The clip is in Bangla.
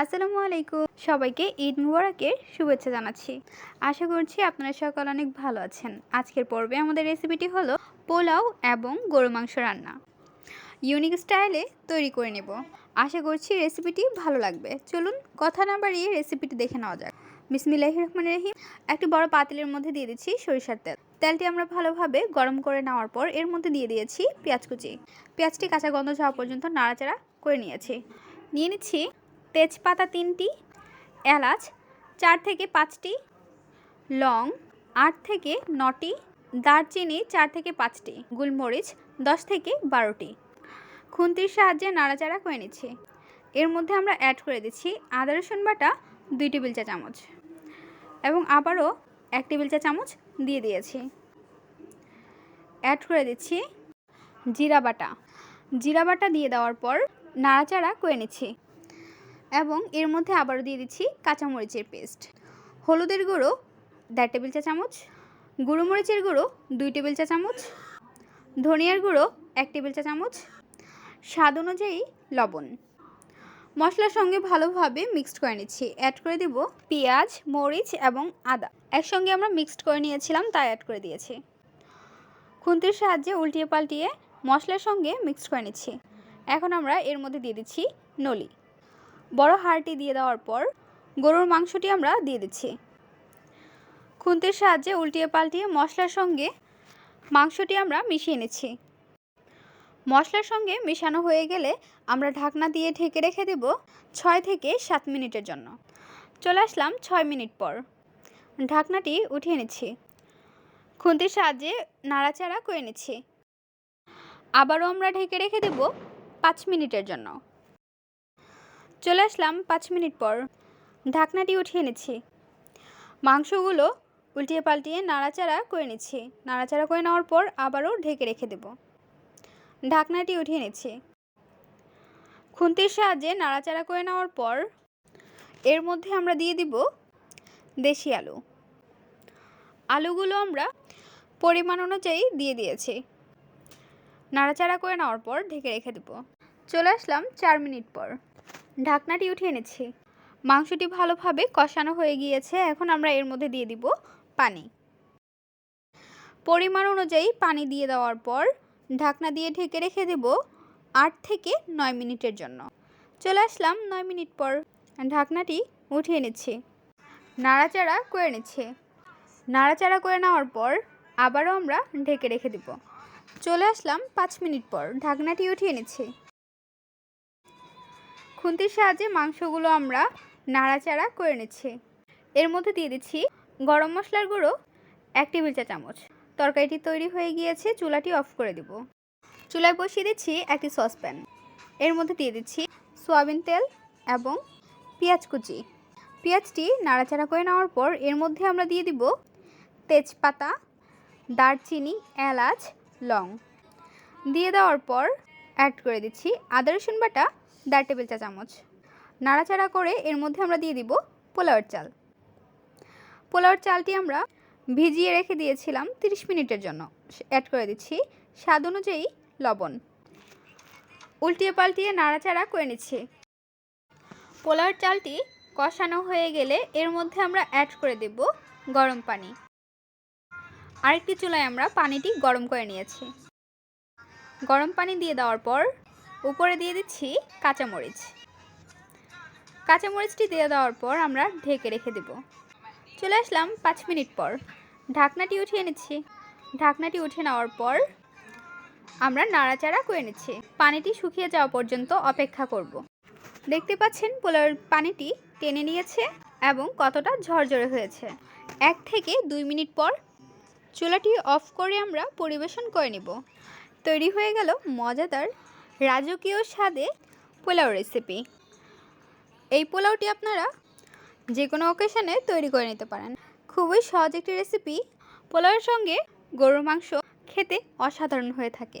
আসসালামু আলাইকুম। সবাইকে ঈদ মুবারকের শুভেচ্ছা জানাচ্ছি। আশা করছি আপনারা সকল অনেক ভালো আছেন। আজকের পর্বে আমাদের রেসিপিটি হলো পোলাও এবং গরু মাংস রান্না। ইউনিক স্টাইলে তৈরি করে নেব। আশা করছি রেসিপিটি ভালো লাগবে। চলুন কথা না বাড়িয়ে রেসিপিটি দেখে নেওয়া যাক। বিসমিল্লাহ রহমান রহিম। একটি বড় পাতিলের মধ্যে দিয়ে দিচ্ছি সরিষার তেল। তেলটি আমরা ভালোভাবে গরম করে নেওয়ার পর এর মধ্যে দিয়ে দিয়েছি পেঁয়াজ কুচি। পেঁয়াজটি কাঁচা গন্ধ যাওয়া পর্যন্ত নাড়াচাড়া করে নিয়েছি। নিয়ে নিচ্ছি তেজপাতা তিনটি, এলাচ চার থেকে পাঁচটি, লং আট থেকে নটি, দারচিনি চার থেকে পাঁচটি, গোলমরিচ দশ থেকে বারোটি। খুন্তির সাহায্যে নাড়াচাড়া করে নিচ্ছি। এর মধ্যে আমরা অ্যাড করে দিচ্ছি আদা, রসুন বাটা, দুই টেবিল চা চামচ এবং আবারও এক টেবিল চা চামচ দিয়ে দিয়েছি। অ্যাড করে দিচ্ছি জিরা বাটা। জিরা বাটা দিয়ে দেওয়ার পর নাড়াচাড়া করে নিচ্ছি। এবং এর মধ্যে আবারও দিয়ে দিচ্ছি কাঁচামরিচের পেস্ট। হলুদের গুঁড়ো দেড় টেবিল চা চামচ গুঁড়ো মরিচের গুঁড়ো দুই টেবিল চা চামচ, ধনিয়ার গুঁড়ো এক টেবিল চা চামচ, স্বাদ অনুযায়ী লবণ। মশলার সঙ্গে ভালোভাবে মিক্সড করে নিচ্ছি। অ্যাড করে দেব পেঁয়াজ, মরিচ এবং আদা। একসঙ্গে আমরা মিক্সড করে নিয়েছিলাম, তাই অ্যাড করে দিয়েছি। খুন্তির সাহায্যে উল্টিয়ে পাল্টিয়ে মশলার সঙ্গে মিক্সড করে নিচ্ছি। এখন আমরা এর মধ্যে দিয়ে দিচ্ছি নলি। বড় হাড়টি দিয়ে দেওয়ার পর গরুর মাংসটি আমরা দিয়ে দিচ্ছি। খুন্তির সাহায্যে উল্টিয়ে পাল্টিয়ে মশলার সঙ্গে মাংসটি আমরা মিশিয়ে নিচ্ছি। মশলার সঙ্গে মেশানো হয়ে গেলে আমরা ঢাকনা দিয়ে ঢেকে রেখে দেব ছয় থেকে সাত মিনিটের জন্য। চলে আসলাম ছয় মিনিট পর। ঢাকনাটি উঠিয়ে নিচ্ছি। খুন্তির সাহায্যে নাড়াচাড়া করে নিচ্ছি। আবারও আমরা ঢেকে রেখে দেব পাঁচ মিনিটের জন্য। চলে আসলাম পাঁচ মিনিট পর। ঢাকনাটি উঠিয়ে নিচ্ছি মাংসগুলো উল্টিয়ে পাল্টিয়ে নাড়াচাড়া করে নিচ্ছি। নাড়াচাড়া করে নেওয়ার পর আবারও ঢেকে রেখে দেব। ঢাকনাটি উঠিয়ে নিচ্ছি খুন্তির সাহায্যে নাড়াচাড়া করে নেওয়ার পর এর মধ্যে আমরা দিয়ে দিব দেশি আলু। আলুগুলো আমরা পরিমাণ অনুযায়ী দিয়ে দিয়েছি। নাড়াচাড়া করে নেওয়ার পর ঢেকে রেখে দেব। চলে আসলাম চার মিনিট পর। ঢাকনাটি উঠিয়ে নিচ্ছি মাংসটি ভালোভাবে কষানো হয়ে গিয়েছে, এখন আমরা এর মধ্যে দিয়ে দিব পানি। পরিমাণ অনুযায়ী পানি দিয়ে দেওয়ার পর ঢাকনা দিয়ে ঢেকে রেখে দেব আট থেকে নয় মিনিটের জন্য। চলে আসলাম নয় মিনিট পর ঢাকনাটি উঠিয়ে নিচ্ছি নাড়াচাড়া করে নিচ্ছে। নাড়াচাড়া করে নেওয়ার পর আবারও আমরা ঢেকে রেখে দেব। চলে আসলাম পাঁচ মিনিট পর ঢাকনাটি উঠিয়ে নিচ্ছি খুন্তির সাহায্যে মাংসগুলো আমরা নাড়াচাড়া করে নিচ্ছি। এর মধ্যে দিয়ে দিচ্ছি গরম মশলার গুঁড়ো এক টেবিল চা চামচ। তরকারিটি তৈরি হয়ে গিয়েছে, চুলাটি অফ করে দিব। চুলায় বসিয়ে দিচ্ছি একটি সসপ্যান। এর মধ্যে দিয়ে দিচ্ছি সয়াবিন তেল এবং পেঁয়াজ কুচি। পেঁয়াজটি নাড়াচাড়া করে নেওয়ার পর এর মধ্যে আমরা দিয়ে দিব তেজপাতা, দারচিনি, এলাচ, লং। দিয়ে দেওয়ার পর অ্যাড করে দিচ্ছি আদা রসুন বাটা দেড় টেবিল চা চামচ। নাড়াচাড়া করে এর মধ্যে আমরা দিয়ে দিব পোলাওয়ের চাল। পোলাওয়ের চালটি আমরা ভিজিয়ে রেখে দিয়েছিলাম 30 মিনিটের জন্য। অ্যাড করে দিচ্ছি স্বাদ অনুযায়ী লবণ। উল্টিয়ে পাল্টিয়ে নাড়াচাড়া করে নিচ্ছি। পোলাওয়ের চালটি কষানো হয়ে গেলে এর মধ্যে আমরা অ্যাড করে দেব গরম পানি। আরেকটি চুলায় আমরা পানিটি গরম করে নিয়েছি। গরম পানি দিয়ে দেওয়ার পর উপরে দিয়ে দিচ্ছি কাঁচামরিচ। কাঁচামরিচটি দিয়ে দেওয়ার পর আমরা ঢেকে রেখে দেব। চলে আসলাম পাঁচ মিনিট পর। ঢাকনাটি উঠিয়ে নিচ্ছি। ঢাকনাটি উঠে নেওয়ার পর আমরা নাড়াচাড়া করে নিচ্ছি। পানিটি শুকিয়ে যাওয়া পর্যন্ত অপেক্ষা করব। দেখতে পাচ্ছেন পোলাওয়ের পানিটি টেনে নিয়েছে এবং কতটা ঝরঝরে হয়েছে। এক থেকে দুই মিনিট পর চুলাটি অফ করে আমরা পরিবেশন করে নিব। তৈরি হয়ে গেল মজাদার রাজকীয় স্বাদে পোলাও রেসিপি এই পোলাওটি আপনারা যে কোনো অকেশনে তৈরি করে নিতে পারেন। খুবই সহজ একটি রেসিপি পোলাওয়ের সঙ্গে গরুর মাংস খেতে অসাধারণ হয়ে থাকে।